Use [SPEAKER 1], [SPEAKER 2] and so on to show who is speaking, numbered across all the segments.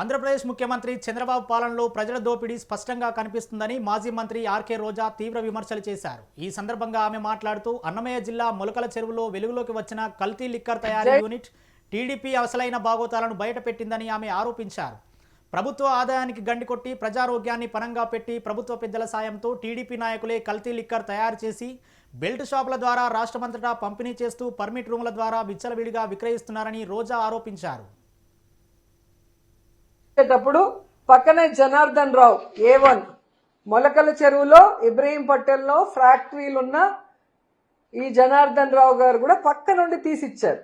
[SPEAKER 1] ఆంధ్రప్రదేశ్ ముఖ్యమంత్రి చంద్రబాబు పాలనలో ప్రజల దోపిడీ స్పష్టంగా కనిపిస్తుందని మాజీ మంత్రి ఆర్కే రోజా తీవ్ర విమర్శలు చేశారు. ఈ సందర్భంగా ఆమె మాట్లాడుతూ అన్నమయ్య జిల్లా మొలకల చెరువులో వెలుగులోకి వచ్చిన కల్తీ లిక్కర్ తయారీ యూనిట్ టీడీపీ అసలైన బాగోతాలను బయటపెట్టిందని ఆమె ఆరోపించారు. ప్రభుత్వ ఆదాయానికి గండికొట్టి ప్రజారోగ్యాన్ని పనంగా పెట్టి ప్రభుత్వ పెద్దల సాయంతో టీడీపీ నాయకులే కల్తీ లిక్కర్ తయారు చేసి బెల్ట్ షాపుల ద్వారా రాష్ట్రమంతటా పంపిణీ చేస్తూ పర్మిట్ రూముల ద్వారా విచ్చలవిడిగా విక్రయిస్తున్నారని రోజా ఆరోపించారు.
[SPEAKER 2] చేసేటప్పుడు పక్కనే జనార్దన్ రావు ఏ వన్ మొలకల చెరువులో ఇబ్రహీం పటేల్లో ఫ్యాక్టరీలు ఉన్న ఈ జనార్దన్ రావు గారు కూడా పక్క నుండి తీసిచ్చారు.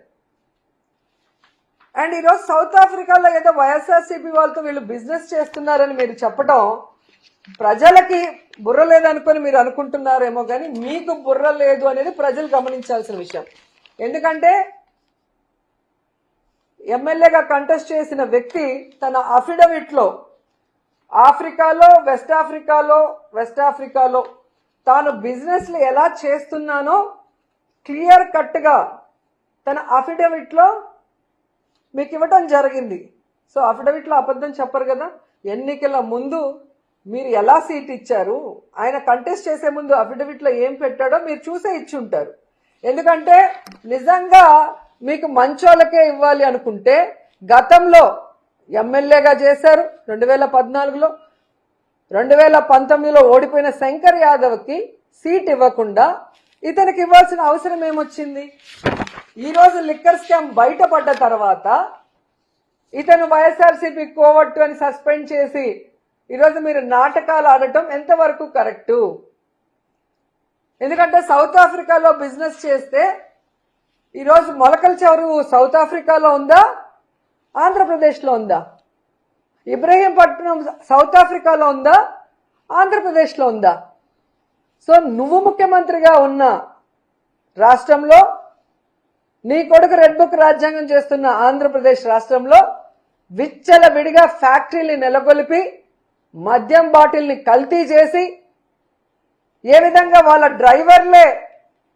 [SPEAKER 2] అండ్ ఈరోజు సౌత్ ఆఫ్రికాలో ఏదో వైఎస్ఆర్సీపీ వాళ్ళతో వీళ్ళు బిజినెస్ చేస్తున్నారని మీరు చెప్పడం ప్రజలకి బుర్ర లేదనుకొని మీరు అనుకుంటున్నారేమో కానీ మీకు బుర్ర లేదు అనేది ప్రజలు గమనించాల్సిన విషయం. ఎందుకంటే ఎమ్మెల్యేగా కంటెస్ట్ చేసిన వ్యక్తి తన అఫిడవిట్లో ఆఫ్రికాలో వెస్ట్ ఆఫ్రికాలో వెస్ట్ ఆఫ్రికాలో తాను బిజినెస్లు ఎలా చేస్తున్నానో క్లియర్ కట్గా తన అఫిడవిట్లో మీకు ఇవ్వటం జరిగింది. సో అఫిడవిట్లో అబద్ధం చెప్పరు కదా? ఎన్నికల ముందు మీరు ఎలా సీట్ ఇచ్చారు? ఆయన కంటెస్ట్ చేసే ముందు అఫిడవిట్లో ఏం పెట్టాడో మీరు చూసే ఇచ్చి ఉంటారు ఎందుకంటే నిజంగా మీకు మంచోళ్ళకే ఇవ్వాలి అనుకుంటే గతంలో ఎమ్మెల్యేగా చేశారు రెండు వేల పద్నాలుగులో. రెండు వేల పంతొమ్మిదిలో ఓడిపోయిన శంకర్ యాదవ్కి సీట్ ఇవ్వకుండా ఇతనికి ఇవ్వాల్సిన అవసరం ఏమొచ్చింది? ఈరోజు లిక్కర్ స్కామ్ బయటపడ్డ తర్వాత ఇతను వైఎస్ఆర్సీపీ కోవట్టు అని సస్పెండ్ చేసి ఈరోజు మీరు నాటకాలు ఆడటం ఎంతవరకు కరెక్టు? ఎందుకంటే సౌత్ ఆఫ్రికాలో బిజినెస్ చేస్తే ఈరోజు మొలకల చెరువు సౌత్ ఆఫ్రికాలో ఉందా? ఆంధ్రప్రదేశ్లో ఉందా? ఇబ్రహీంపట్నం సౌత్ ఆఫ్రికాలో ఉందా? ఆంధ్రప్రదేశ్లో ఉందా? సో నువ్వు ముఖ్యమంత్రిగా ఉన్న రాష్ట్రంలో నీ కొడుకు రెడ్ బుక్ రాజ్యాంగం చేస్తున్న ఆంధ్రప్రదేశ్ రాష్ట్రంలో విచ్చల విడిగా ఫ్యాక్టరీని నెలకొల్పి మద్యం బాటిల్ని కల్తీ చేసి ఏ విధంగా వాళ్ళ డ్రైవర్లే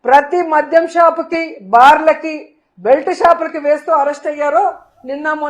[SPEAKER 2] ప్రతి మద్యం షాపుకి బార్లకి బెల్ట్ షాపులకి వేస్తూ అరెస్ట్ అయ్యారో నిన్న మొన్న